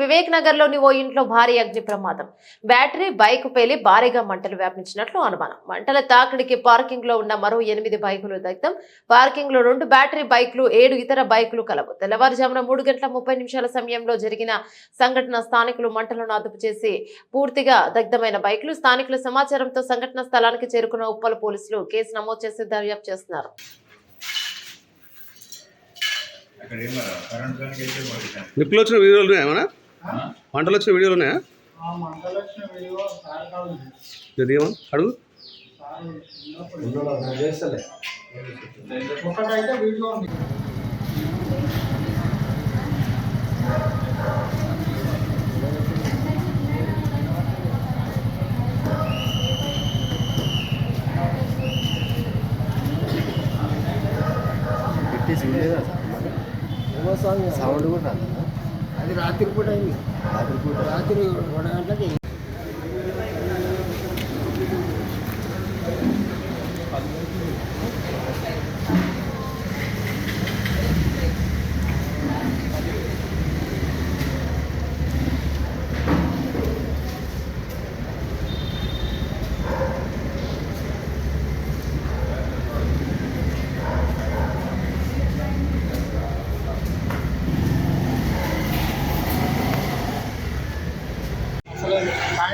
వివేక్ నగర్లోని ఓ ఇంట్లో భారీ అగ్ని ప్రమాదం. బ్యాటరీ బైక్ పేలి భారీగా మంటలు వ్యాపించినట్లు అనుమానం. మంటల తాకిడికి పార్కింగ్లో ఉన్న మరో ఎనిమిది బైకులు దగ్ధం. పార్కింగ్లో రెండు బ్యాటరీ బైక్లు ఏడు ఇతర బైకులు కలవు. తెల్లవారుజామున మూడు గంటల ముప్పై నిమిషాల సమయంలో జరిగిన సంఘటన స్థానికులు మంటలను అదుపు చేసి పూర్తిగా దగ్ధమైన బైకులు స్థానికుల సమాచారంతో సంఘటన స్థలానికి చేరుకున్న ఉప్పల పోలీసులు కేసు నమోదు చేసి దర్యాప్తు చేస్తున్నారు. నిప్పులు వచ్చిన వీడియోలు ఉన్నాయా ఏమన్నా? మంటలు వచ్చిన వీడియోలు ఉన్నాయా? అడుగు. ఒకటైతే వీడియో ఉంది. సౌండ్ కూడా అది రాత్రి పూట అయింది. రాత్రి పూట రాత్రి రెండు గంటలకి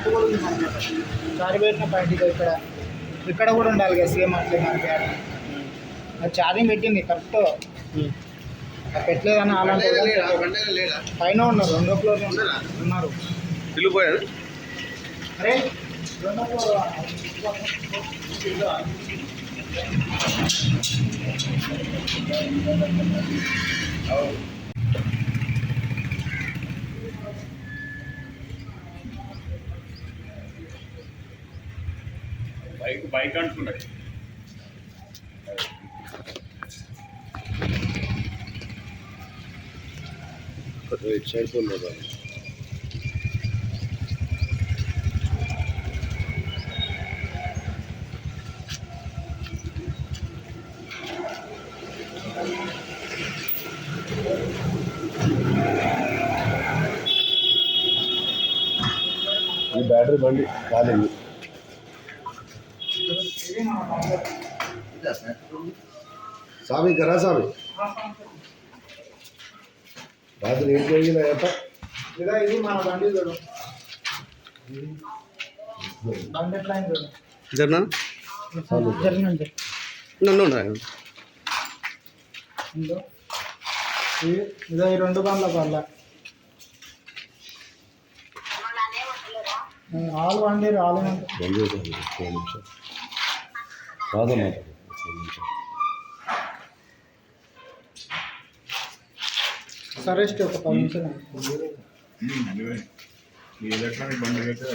పాయింట్ కూడా ఉంది మనకి చారి పెట్టిన పాయింట్ ఇక ఇక్కడ ఇక్కడ కూడా ఉండాలి కదా సేమ్ అట్లే మనకి. అది ఛార్జింగ్ పెట్టింది కరెక్ట్ అది పెట్టలేదని అలాంటి పైన ఉన్నారు రెండో ఫ్లోర్ ఉన్నారు పోయారు అరే రెండో ఫ్లోర్ బైక్ బైక్ అంటున్నాడు ఇటు సైడ్ పోలేదు ఈ బ్యాటరీ బండి కాలేదు స్వామి కరా స్వామి రాత్రి ఏం జరిగిందా చెప్ప. ఇదా ఇది మన బండి చూడు. బండి ఎట్లా అయింది చూడు. జర్నా? జరిగినండి నన్ను ఇందో ఈ రెండు బండ్ల బల్ల ఆలు వండి ఆలు నిమిషం సరే ఒక పది నిమిషాలు. ఈ ఎలక్ట్రానిక్ బండి అయితే